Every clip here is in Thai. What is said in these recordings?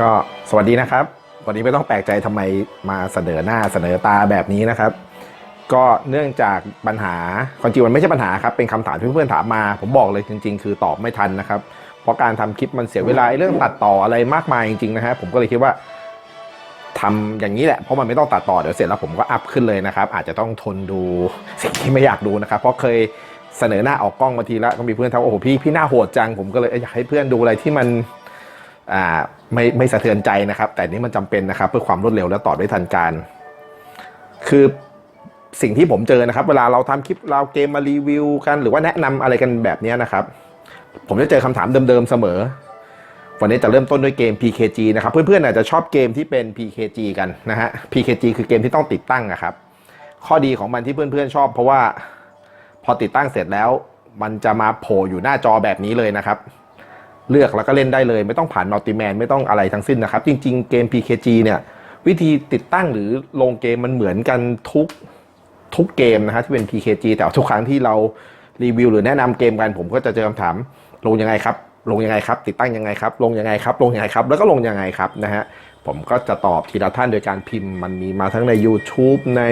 ก็สวัสดีนะครับ วันนี้ไม่ต้องแปลกใจทำไมมาเสนอหน้าเสนอตาแบบนี้นะครับ ก็เนื่องจากปัญหาความจริงมันไม่ใช่ปัญหาครับเป็นคำถามที่เพื่อนๆถามมา ผมบอกเลยจริง ๆ คือตอบไม่ทันนะครับ เพราะการทำคลิปมันเสียเวลาเรื่องตัดต่ออะไรมากมายจริงๆนะฮะผมก็เลยคิดว่าทำอย่างนี้แหละเพราะมันไม่ต้องตัดต่อเดี๋ยวเสร็จแล้วผมก็อัพขึ้นเลยนะครับ อาจจะต้องทนดูสิ่งที่ไม่อยากดูนะครับ เพราะเคยเสนอหน้าออกกล้องมาทีละก็มีเพื่อนทักว่าโอ้โหพี่พี่หน้าโหดจังผมก็เลยอยากให้เพื่อนดูอะไรที่มัน อ่าไม่ไม่สะเทือนใจนะครับ แต่นี่มันจำเป็นนะครับ เพื่อความรวดเร็วและตอบได้ทันการ คือสิ่งที่ผมเจอนะครับ เวลาเราทำคลิปเราเกมมารีวิวกัน หรือว่าแนะนำอะไรกันแบบนี้นะครับ ผมจะเจอคำถามเดิมๆเสมอ วันนี้จะเริ่มต้นด้วยเกม PKG นะครับ เพื่อนๆอาจจะชอบเกมที่เป็น PKG กันนะฮะ PKG คือเกมที่ต้องติดตั้งอะครับ ข้อดีของมันที่เพื่อนๆชอบ เพราะว่าพอติดตั้งเสร็จแล้ว มันจะมาโผล่อยู่หน้าจอแบบนี้เลยนะครับ เลือกแล้วก็เล่นได้เลย ไม่ต้องผ่านมัลติแมนไม่ต้องอะไรทั้งสิ้นนะครับ จริง ๆ เกม PKG เนี่ย วิธีติดตั้งหรือลงเกมมันเหมือนกันทุกทุกเกมนะฮะที่เป็น PKG แต่ทุกครั้งที่เรารีวิวหรือแนะนำเกมกันผมก็จะเจอคำถามลงยังไงครับ ลงยังไงครับ ติดตั้งยังไงครับ ลงยังไงครับ ลงยังไงครับ แล้วก็ลงยังไงครับนะฮะผมก็จะตอบทีละท่านโดยการพิมพ์ มันมีมาทั้งใน YouTube ใน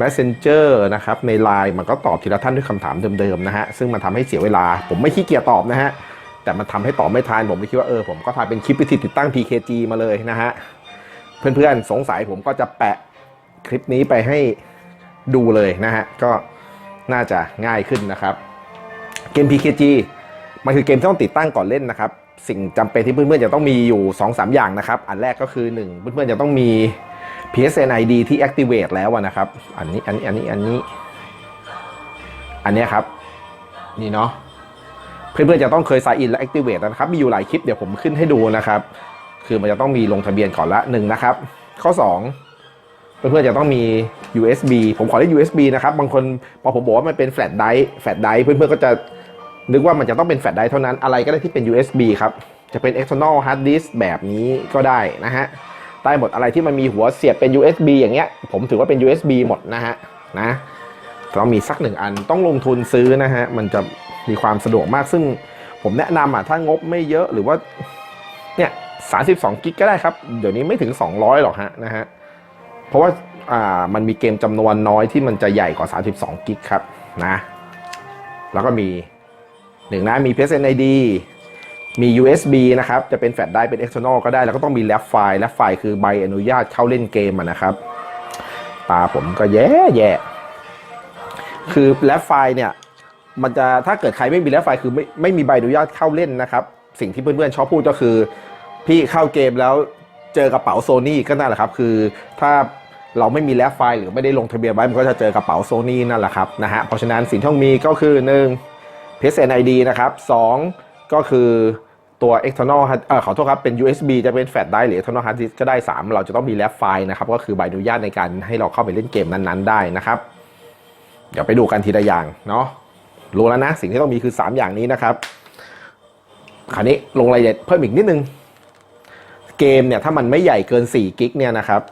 Messenger นะครับใน Line มันก็ตอบทีละท่านด้วยคำถามเดิมๆนะฮะซึ่งมันทำให้เสียเวลา ผมไม่ขี้เกียจตอบนะฮะ แต่มันทำให้ต่อไม่ทันผมเลยคิดว่าเออผมก็ถ่ายเป็นคลิปวิธีติดตั้ง PKG มาเลยนะฮะเพื่อนๆสงสัยผมก็จะแปะคลิปนี้ไปให้ดูเลยนะฮะก็น่าจะง่ายขึ้นนะครับ เกม PKG มันคือเกมที่ต้องติดตั้งก่อนเล่นนะครับ สิ่งจำเป็นที่เพื่อนๆจะต้องมีอยู่ 2-3 อย่างนะครับ อันแรกก็คือ 1 เพื่อนๆจะต้องมี PSN ID ที่ activate แล้วนะครับ อันนี้อันนี้อันนี้อันนี้อันเนี้ยครับ นี่เนาะ เพื่อนๆจะต้องเคย sign in และ activate นะครับ มีอยู่หลายคลิปเดี๋ยวผมขึ้นให้ดูนะครับ คือมันจะต้องมีลงทะเบียนก่อนละหนึ่งนะครับ ข้อ 2 เพื่อนๆจะต้องมี USB ผมขอเรียก USB นะครับ บางคนพอผมบอกว่ามันเป็นแฟลชไดร์แฟลชไดร์เพื่อนๆก็จะนึกว่ามันจะต้องเป็นแฟลชไดร์เท่านั้นอะไรก็ได้ที่เป็น USB ครับ จะเป็น external hard disk แบบนี้ก็ได้นะฮะได้หมดอะไรที่มันมีหัวเสียบเป็น USB อย่างเงี้ย ผมถือว่าเป็น USB หมดนะฮะนะต้องมีสักหนึ่งอันต้องลงทุนซื้อนะฮะ มันจะ มีความสะดวกมากซึ่งผมแนะนำอะถ้างบไม่เยอะหรือว่าเนี่ย32กิกก็ได้ครับ เดี๋ยวนี้ไม่ถึง 200 หรอกฮะนะฮะ เพราะว่าอ่ามันมีเกมจำนวนน้อยที่มันจะใหญ่กว่า 32กิกครับนะ แล้วก็มีหนึ่งนะมี PSN ID มี USB นะครับ จะเป็นแฟลชได้เป็น external ก็ได้ แล้วก็ต้องมี lab file lab file คือใบอนุญาตเข้าเล่นเกมนะครับ ตาผมก็แย่แย่คือ lab file เนี่ย มันจะถ้าเกิดใครไม่มี lab file คือไม่ไม่มีใบอนุญาตเข้าเล่นนะครับ สิ่งที่เพื่อนๆชอบพูดก็คือ พี่เข้าเกมแล้วเจอกระเป๋าโซนี่ก็นั่นแหละครับ คือถ้าเราไม่มีแลบไฟล์หรือไม่ได้ลงทะเบียนไว้มันก็จะเจอกระเป๋าโซนี่นั่นแหละครับนะฮะเพราะฉะนั้นสิ่งที่ต้องมีก็คือ 1 PSN ID นะครับ 2 ก็คือตัว external เอ่อขอโทษครับเป็น USB จะเป็นแฟลชได้หรือ external hard disk ก็ได้ 3 เราจะต้องมีแลบไฟล์นะครับ ก็คือใบอนุญาตในการให้เราเข้าไปเล่นเกมนั้นๆ ได้นะครับ เดี๋ยวไปดูกันทีละอย่างเนาะ รู้แล้วนะ สิ่งที่ต้องมีคือ 3 อย่างนี้นะครับคราวนี้ลงรายละเอียดเพิ่มอีกนิดนึง เกมเนี่ยถ้ามันไม่ใหญ่เกิน4กิกเนี่ยนะครับ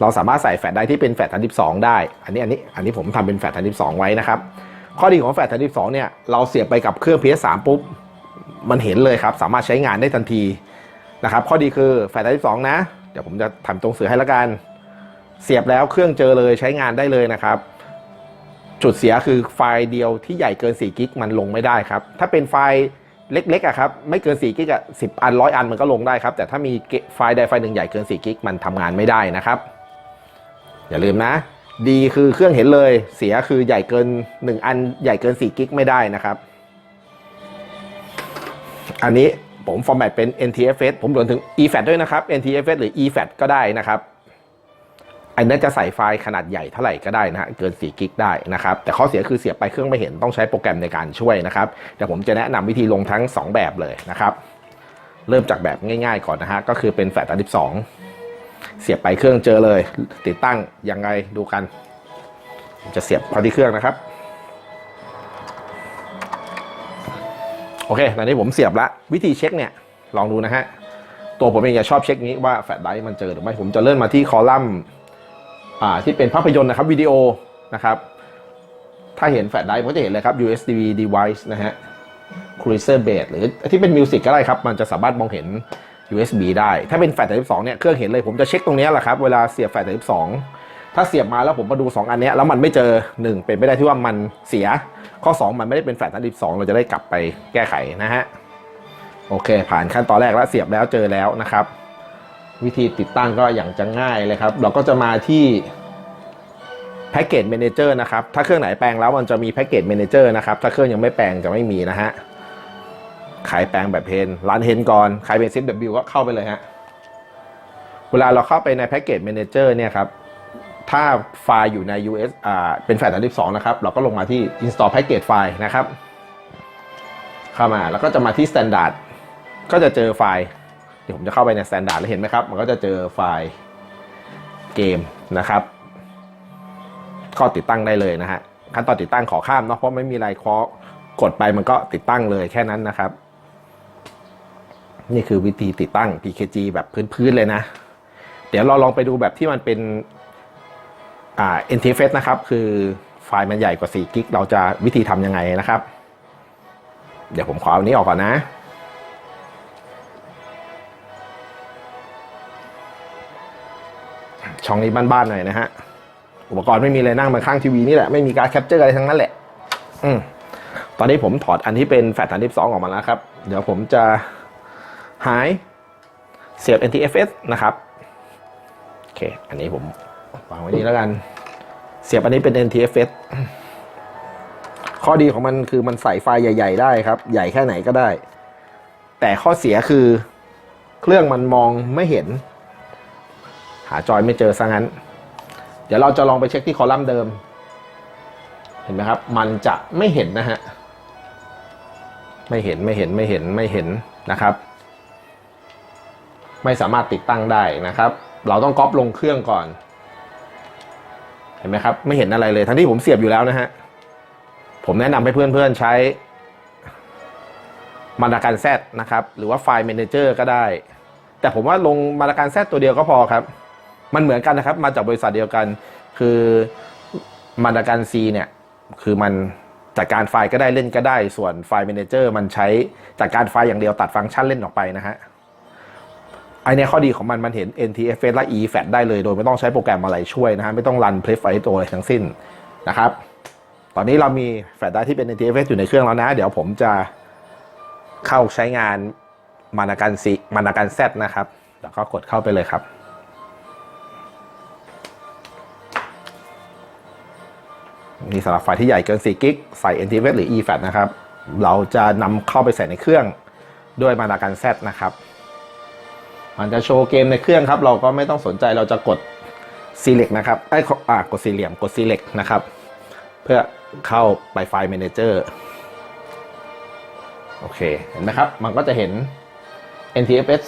เราสามารถใส่แฟลชได้ที่เป็นแฟลช32ได้ อันนี้อันนี้อันนี้ผมทำเป็นแฟลช32ไว้นะครับ ข้อดีของแฟลช32เนี่ยเราเสียบไปกับเครื่อง PS3 ปุ๊บ มันเห็นเลยครับ สามารถใช้งานได้ทันทีนะครับ ข้อดีคือแฟลช32นทีสองนะ เดี๋ยวผมจะทำตรงสื่อให้ละกัน เสียบแล้วเครื่องเจอเลยใช้งานได้เลยนะครับ จุดเสียคือไฟล์เดียวที่ใหญ่เกิน4กิกมันลงไม่ได้ครับ ถ้าเป็นไฟล์เล็กๆอะครับไม่เกิน4กิกอะ10อันร้อยอันมันก็ลงได้ครับ แต่ถ้ามีไฟล์ใดไฟล์หนึ่งใหญ่เกิน4กิกมันทำงานไม่ได้นะครับ อย่าลืมนะ ดีคือเครื่องเห็นเลย เสียคือใหญ่เกิน 1 อันใหญ่เกิน4กิกไม่ได้นะครับ อันนี้ผมฟอร์แมตเป็น NTFS ผมรวมถึง eFAT ด้วยนะครับ NTFS หรือ eFAT ก็ได้นะครับ อันนั้นจะใส่ไฟล์ขนาดใหญ่เท่าไหร่ก็ได้นะฮะเกิน 4 กิกได้นะครับ แต่ข้อเสียคือเสียบไปเครื่องไม่เห็นต้องใช้โปรแกรมในการช่วยนะครับเดี๋ยวผมจะแนะนำวิธีลงทั้ง 2 แบบเลยนะครับ เริ่มจากแบบง่ายๆก่อนนะฮะก็คือเป็นแฟลช32เสียบไปเครื่องเจอเลย ติดตั้งยังไงดูกัน จะเสียบเข้าที่เครื่องนะครับโอเค ตอนนี้ผมเสียบละวิธีเช็คเนี่ย ลองดูนะฮะ ตัวผมเองจะชอบเช็คนี้ว่าแฟลชไดร์มันเจอหรือไม่ ผมจะเลื่อนมาที่คอลัมน์ อ่าที่เป็นภาพยนตร์นะครับวิดีโอนะครับถ้าเห็นแฟลชไดรฟ์ก็จะเห็นเลยครับ USB device นะฮะ Cruiser Base หรือที่เป็นมิวสิกก็ได้ครับ มันจะสามารถมองเห็น USB ได้ ถ้าเป็นแฟลช32เนี่ยเครื่องเห็นเลยผมจะเช็คตรงนี้แหละครับ เวลาเสียบแฟลช32ถ้าเสียบมาแล้วผมมาดู 2 อันนี้แล้วมันไม่เจอ 1 เป็นไปได้ที่ว่ามันเสีย ข้อ 2 มันไม่ได้เป็นแฟลช32เราจะได้กลับไปแก้ไขนะฮะโอเค ผ่านขั้นตอนแรกแล้วเสียบแล้วเจอแล้วนะครับ วิธีติดตั้งก็อย่างจะง่ายเลยครับ เราก็จะมาที่แพ็กเกจ a ม a เจอร์นะครับ ถ้าเครื่องไหนแปลงแล้วมันจะมีแพ็กเกจ a ม a เจอร์นะครับ ถ้าเครื่องยังไม่แปลงจะไม่มีนะฮะ ขายแปลงแบบเพนร้านเฮนก่อนใครเป็นซิป W ก็เข้าไปเลยฮะ เวลาเราเข้าไปในแพ็กเกจ a ม a เจอร์เนี่ยครับ ถ้าไฟล์อยู่ใน US อ่า เป็นแฟลช32 นะครับ เราก็ลงมาที่ install package file นะครับ เข้ามาแล้วก็จะมาที่ standard ก็จะเจอไฟล์ เดี๋ยวผมจะเข้าไปใน standard แล้วเห็นไหมครับ มันก็จะเจอไฟล์เกมนะครับ ก็ติดตั้งได้เลยนะฮะ ขั้นตอนติดตั้งขอข้ามเนาะเพราะไม่มีอะไรเคาะกดไปมันก็ติดตั้งเลยแค่นั้นนะครับ นี่คือวิธีติดตั้ง PKG แบบพื้นๆเลยนะ เดี๋ยวเราลองไปดูแบบที่มันเป็นอ่า NTFS นะครับ คือไฟล์มันใหญ่กว่า4กิกเราจะวิธีทำยังไงนะครับ เดี๋ยวผมขอเอานี้ออกก่อนนะ ช่องนี้บ้านๆหน่อยนะฮะ อุปกรณ์ไม่มีอะไรนั่งมาข้างทีวีนี่แหละ ไม่มีการแคปเจอร์อะไรทั้งนั้นแหละ อืมตอนนี้ผมถอดอันที่เป็นแฟลช32ออกมาแล้วครับ เดี๋ยวผมจะหายเสียบ NTFS นะครับ โอเค อันนี้ผมวางไว้นี่แล้วกัน เสียบอันนี้เป็น NTFS ข้อดีของมันคือมันใส่ไฟล์ใหญ่ ๆ ได้ครับ ใหญ่แค่ไหนก็ได้ แต่ข้อเสียคือเครื่องมันมองไม่เห็น หาจอยไม่เจอซะงั้น เดี๋ยวเราจะลองไปเช็คที่คอลัมน์เดิม เห็นไหมครับ มันจะไม่เห็นนะฮะ ไม่เห็นไม่เห็นไม่เห็นไม่เห็นนะครับ ไม่สามารถติดตั้งได้นะครับ เราต้องก๊อปลงเครื่องก่อน เห็นไหมครับ ไม่เห็นอะไรเลย ทั้งที่ผมเสียบอยู่แล้วนะฮะ ผมแนะนำให้เพื่อนๆใช้มาตรการแซดนะครับ หรือว่าไฟล์ Manager ก็ได้ แต่ผมว่าลงมาตรการแซดตัวเดียวก็พอครับ มันเหมือนกันนะครับ มาจากบริษัทเดียวกัน คือมาตรการ C เนี่ยคือมันจัดการไฟล์ก็ได้เล่นก็ได้ ส่วนไฟล์ Manager มันใช้จัดการไฟล์อย่างเดียวตัดฟังก์ชันเล่นออกไปนะฮะไอเนี้ยข้อดีของมันมันเห็น NTFS และ eFAT ได้เลยโดยไม่ต้องใช้โปรแกรมอะไรช่วยนะฮะไม่ต้องรัน Pref i o อะไรทั้งสิ้นนะครับ ตอนนี้เรามีแฟลชไดรฟ์ที่เป็น NTFS อยู่ในเครื่องแล้วนะ เดี๋ยวผมจะเข้าใช้งานมานาการซีมานาการแซนะครับ แล้วก็กดเข้าไปเลยครับ นี่สำหรับไฟล์ที่ใหญ่เกิน 4 กิก ใส่ NTFS หรือ eFAT นะครับ เราจะนำเข้าไปใส่ในเครื่องด้วยมานาการแซนะครับ มันจะโชว์เกมในเครื่องครับ เราก็ไม่ต้องสนใจเราจะกด select นะครับไอ้อ่ากดสี่เหลี่ยมกด select นะครับ เพื่อเข้าไปไฟล์ Manager โอเค เห็นไหมครับ มันก็จะเห็น NTFS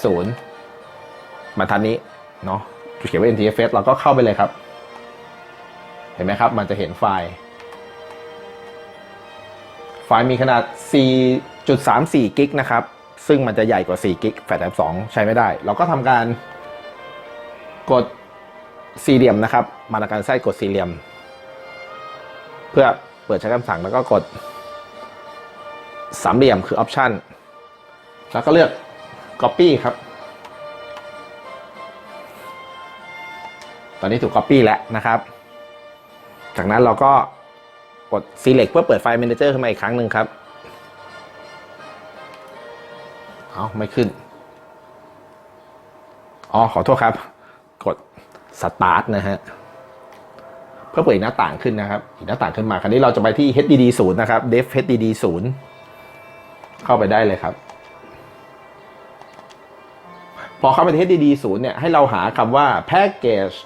0มาทันนี้เนาะเขียนว่า NTFS เราก็เข้าไปเลยครับ เห็นไหมครับ มันจะเห็นไฟล์ ไฟล์มีขนาด 4.34 กิกนะครับ ซึ่งมันจะใหญ่กว่า 4 กิกแฟลชไดรฟ์2ใช้ไม่ได้ เราก็ทำการกดสี่เหลี่ยมนะครับ มาตรการไส้กดสี่เหลี่ยม เพื่อเปิดใช้คำสั่งแล้วก็กดสามเหลี่ยมคือ Option แล้วก็เลือก Copy ครับ ตอนนี้ถูก Copy แล้วนะครับ จากนั้นเราก็ กด Select เพื่อเปิดไฟล์ Manager ขึ้นมาอีกครั้งหนึ่งครับ เอาไม่ขึ้น อ๋อ ขอโทษครับ กด Start นะฮะ เพื่อเปิดหน้าต่างขึ้นนะครับ อีกหน้าต่างขึ้นมา คราวนี้เราจะไปที่ HDD 0นะครับ Dev HDD 0เข้าไปได้เลยครับ พอเข้าไปที่ HDD 0เนี่ย ให้เราหาคำว่า package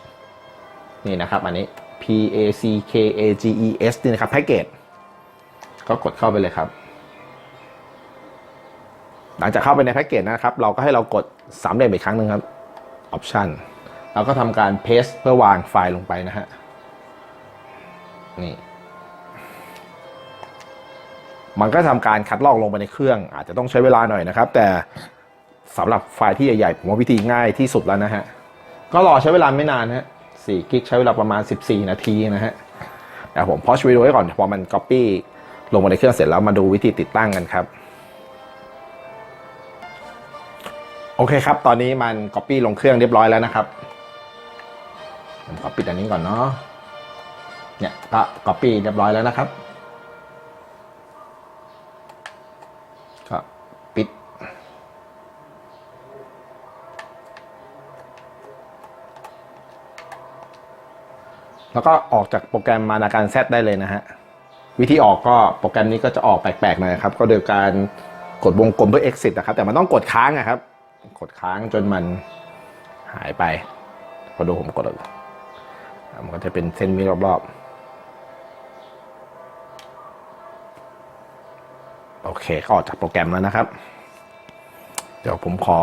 นี่นะครับ อันนี้ P A C K A G E S นี่นะครับ package ก็กดเข้าไปเลยครับ หลังจากเข้าไปในแพ็กเกจนะครับ เราก็ให้เรากดสามเหลี่ยมอีกครั้งหนึ่งครับ Option เราก็ทำการ paste เพื่อวางไฟล์ลงไปนะฮะนี่มันก็ทำการคัดลอกลงไปในเครื่อง อาจจะต้องใช้เวลาหน่อยนะครับ แต่สำหรับไฟล์ที่ใหญ่ๆผมว่าวิธีง่ายที่สุดแล้วนะฮะ ก็รอใช้เวลาไม่นานฮะ 4กิกใช้เวลาประมาณ 14 นาทีนะฮะเดี๋ยวผมพอชวิดีโอไว้ก่อนพอมัน Copy ลงมาในเครื่องเสร็จแล้วมาดูวิธีติดตั้งกันครับ โอโอเคครับ ตอนนี้มัน Copy ลงเครื่องเรียบร้อยแล้วนะครับผมขอปิดอันนี้ก่อนเนาะเนี่ยก็ Copy เรียบร้อยแล้วนะครับ แล้วก็ออกจากโปรแกรมมานาการแซดได้เลยนะฮะ วิธีออกก็โปรแกรมนี้ก็จะออกแปลกๆหน่อยครับ ก็โดยการกดวงกลมเพื่อ exit นะครับ แต่มันต้องกดค้างนะครับ กดค้างจนมันหายไป พอดูผมกดเลยมันก็จะเป็นเส้นวิรอบๆ โอเคก็ออกจากโปรแกรมแล้วนะครับ เดี๋ยวผมขอ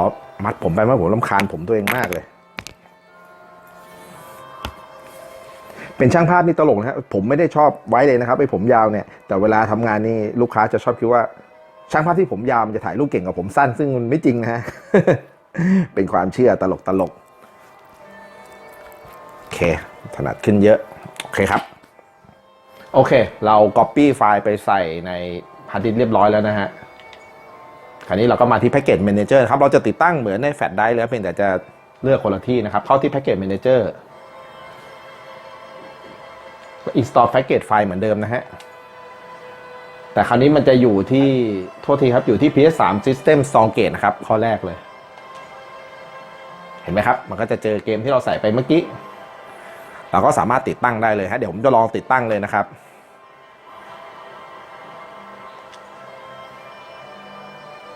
มัดผมไปเมื่อผมรำคาญผมตัวเองมากเลย เป็นช่างภาพนี่ตลกนะครับผมไม่ได้ชอบไว้เลยนะครับไอ้ผมยาวเนี่ยแต่เวลาทำงานนี่ลูกค้าจะชอบคิดว่า ช่างภาพที่ผมยาวมันจะถ่ายรูปเก่งกว่าผมสั้น ซึ่งมันไม่จริงนะฮะเป็นความเชื่อตลกตลกโอเค ถนัดขึ้นเยอะ โอเคครับ โอเค เรา Copy ไฟล์ไปใส่ในฮาร์ดดิสเรียบร้อยแล้วนะฮะคราวนี้เราก็มาที่ Package Manager ครับเราจะติดตั้งเหมือนในแฟลชไดร์แล้วเพียงแต่จะเลือกคนละที่นะครับ เข้าที่ Package Manager install package ไฟล์ หมือนเดิมนะฮะ แต่คราวนี้มันจะอยู่ที่โทษทีครับอยู่ที่ PS3 System Storage นะครับ ข้อแรกเลย เห็นไหมครับ มันก็จะเจอเกมที่เราใส่ไปเมื่อกี้ เราก็สามารถติดตั้งได้เลยฮะ เดี๋ยวผมจะลองติดตั้งเลยนะครับ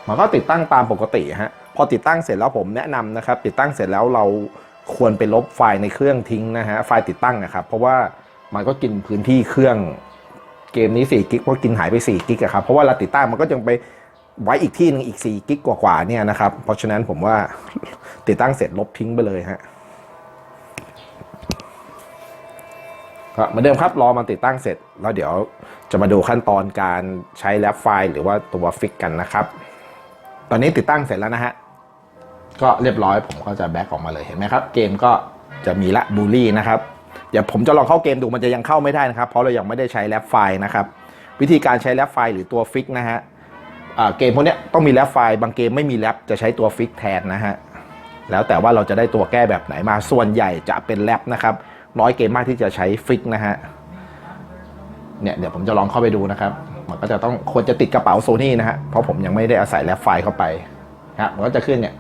มันก็ติดตั้งตามปกติฮะ พอติดตั้งเสร็จแล้วผมแนะนำนะครับ ติดตั้งเสร็จแล้วเราควรไปลบไฟล์ในเครื่องทิ้งนะฮะ ไฟล์ติดตั้งนะครับ เพราะว่า มันก็กินพื้นที่เครื่องเกมนี้4กิกเพราะกินหายไป4กิกอะครับเพราะว่าเราติดตั้งมันก็ยังไปไว้อีกที่หนึงอีก4กิกกว่าๆเนี่ยนะครับ เพราะฉะนั้นผมว่าติดตั้งเสร็จลบทิ้งไปเลยฮะก็เหมือนเดิมครับรอมันติดตั้งเสร็จ แล้วเดี๋ยวจะมาดูขั้นตอนการใช้แรปไฟล์หรือว่าตัวฟิกกันนะครับ ตอนนี้ติดตั้งเสร็จแล้วนะฮะก็เรียบร้อยผมก็จะแบ็กออกมาเลยเห็นไหมครับ เกมก็จะมีละบูลลี่นะครับ เดี๋ยวผมจะลองเข้าเกมดูมันจะยังเข้าไม่ได้นะครับ เพราะเรายังไม่ได้ใช้แรปไฟล์นะครับ วิธีการใช้แรปไฟล์หรือตัวฟิกนะฮะเกมพวกนี้ต้องมีแรปไฟล์บางเกมไม่มีแรปจะใช้ตัวฟิกแทนนะฮะแล้วแต่ว่าเราจะได้ตัวแก้แบบไหนมาส่วนใหญ่จะเป็นแรปนะครับน้อยเกมมากที่จะใช้ฟิกนะฮะเนี่ยเดี๋ยวผมจะลองเข้าไปดูนะครับ มันก็จะต้องควรจะติดกระเป๋าโซนี่นะฮะเพราะผมยังไม่ได้อาศัยแรปไฟล์เข้าไปนะมันก็จะขึ้นเนี่ย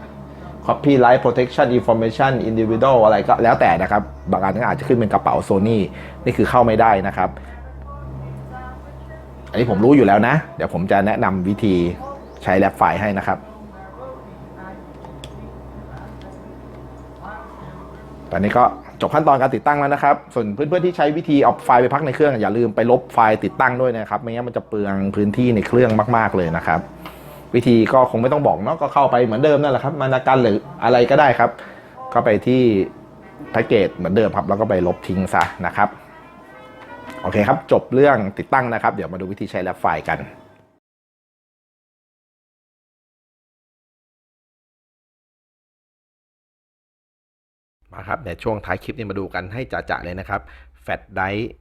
copyright protection information individual อะไรก็แล้วแต่นะครับ บางอันก็อาจจะขึ้นเป็นกระเป๋าโซนี่นี่คือเข้าไม่ได้นะครับ อันนี้ผมรู้อยู่แล้วนะ เดี๋ยวผมจะแนะนำวิธีใช้แรปไฟล์ให้นะครับ ตอนนี้ก็จบขั้นตอนการติดตั้งแล้วนะครับ ส่วนเพื่อนๆที่ใช้วิธีเอาไฟล์ไปพักในเครื่องอย่าลืมไปลบไฟล์ติดตั้งด้วยนะครับ ไม่งั้นมันจะเปลืองพื้นที่ในเครื่องมาก ๆเลยนะครับ วิธีก็คงไม่ต้องบอกเนาะก็เข้าไปเหมือนเดิมนั่นแหละครับมานากันหรืออะไรก็ได้ครับ ก็ไปที่แพ็กเกจเหมือนเดิมครับแล้วก็ไปลบทิ้งซะนะครับโอเคครับ จบเรื่องติดตั้งนะครับ เดี๋ยวมาดูวิธีใช้แรปไฟล์กันมาครับในช่วงท้ายคลิปนี้มาดูกันให้จ่าๆเลยนะครับแฟลชไดร์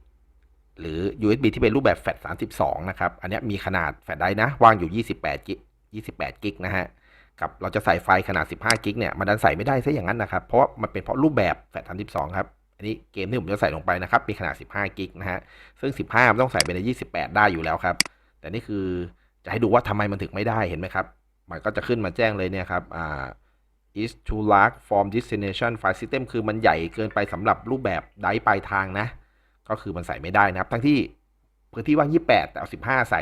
หรือ USB ที่เป็นรูปแบบแฟลช32 นะครับ อันนี้มีขนาดแฟลชไดร์นะ วางอยู่ 28กิก 28กิกนะฮะกับเราจะใส่ไฟล์ขนาด 15กิกเนี่ยมันดันใส่ไม่ได้ซะอย่างนั้นนะครับ เพราะว่ามันเป็นเพราะรูปแบบแฟลช32ครับอันนี้เกมที่ผมจะใส่ลงไปนะครับมีขนาด 15กิกนะฮะซึ่ง 15มันต้องใส่ไปใน 28 ได้อยู่แล้วครับ แต่นี่คือจะให้ดูว่าทำไมมันถึงไม่ได้เห็นไหมครับ มันก็จะขึ้นมาแจ้งเลยเนี่ยครับอ่า is too large from destination file system คือมันใหญ่เกินไปสำหรับรูปแบบไดร์ปลายทางนะ ก็คือมันใส่ไม่ได้นะครับ ทั้งที่พื้นที่ว่าง 28 แต่เอา 15 ใส่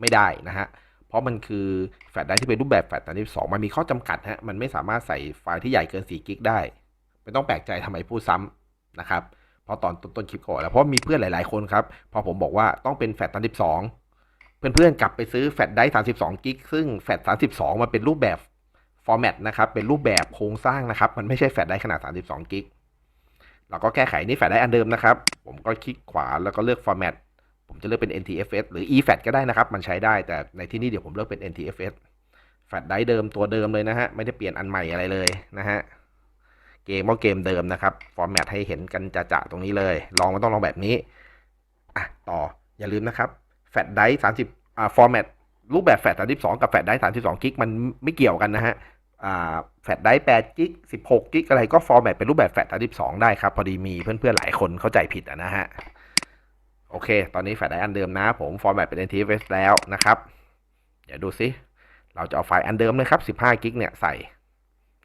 ไม่ได้นะฮะ เพราะมันคือแฟลชไดร์ที่เป็นรูปแบบแฟลช32มันมีข้อจำกัดฮะมันไม่สามารถใส่ไฟล์ที่ใหญ่เกิน4กิกได้ ไม่ต้องแปลกใจทำไมพูดซ้ำนะครับเพราะตอนต้นคลิปก่อนแล้วเพราะมีเพื่อนหลาย ๆคนครับพอผมบอกว่าต้องเป็นแฟลช32เพื่อนๆกลับไปซื้อแฟลชไดร์32กิกซึ่งแฟลช32มันเป็นรูปแบบฟอร์แมตนะครับเป็นรูปแบบโครงสร้างนะครับมันไม่ใช่แฟลชไดร์ขนาด32กิกเราก็แก้ไขนี่แฟลชไดร์อันเดิมนะครับผมก็คลิกขวาแล้วก็เลือกฟอร์แมต ผมจะเลือกเป็น NTFS หรือ eFAT ก็ได้นะครับ มันใช้ได้แต่ในที่นี้เดี๋ยวผมเลือกเป็น NTFS แฟลชไดเดิมตัวเดิมเลยนะฮะ ไม่ได้เปลี่ยนอันใหม่อะไรเลยนะฮะ เกมก็เกมเดิมนะครับ ฟอร์แมตให้เห็นกันจะๆตรงนี้เลย ลองมันต้องลองแบบนี้ อะ ต่ออย่าลืมนะครับ แฟลชไดร์30อ่าฟอร์แมตรูปแบบแฟลช32กับแฟลชไดร์32กิกมันไม่เกี่ยวกันนะฮะอ่าแฟลชได้8กิก16 กิกอะไรก็ฟอร์แมตเป็นรูปแบบแฟลช32 ได้ครับ พอดีมีเพื่อนๆ หลายคนเข้าใจผิดอะนะฮะ โอเค ตอนนี้แฟลชไดอันเดิมนะ ผมฟอร์แมตเป็น NTFS แล้วนะครับ เดี๋ยวดูซิ เราจะเอาไฟล์อันเดิมเลยครับ 15 กิกเนี่ยใส่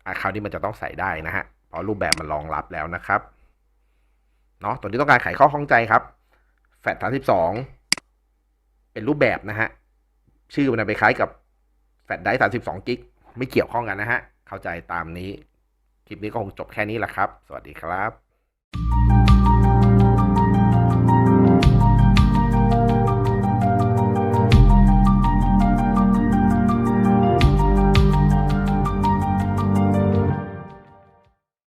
อะคราวนี้มันจะต้องใส่ได้นะฮะ เพราะรูปแบบมันรองรับแล้วนะครับ เนาะตัวนี้ต้องการไขข้อข้องใจครับ แฟลช32 เป็นรูปแบบนะฮะ ชื่อมันไปคล้ายกับแฟลชไดร์32 กิก ไม่เกี่ยวข้องกันนะฮะ เข้าใจตามนี้ คลิปนี้ก็คงจบแค่นี้แหละครับ สวัสดีครับ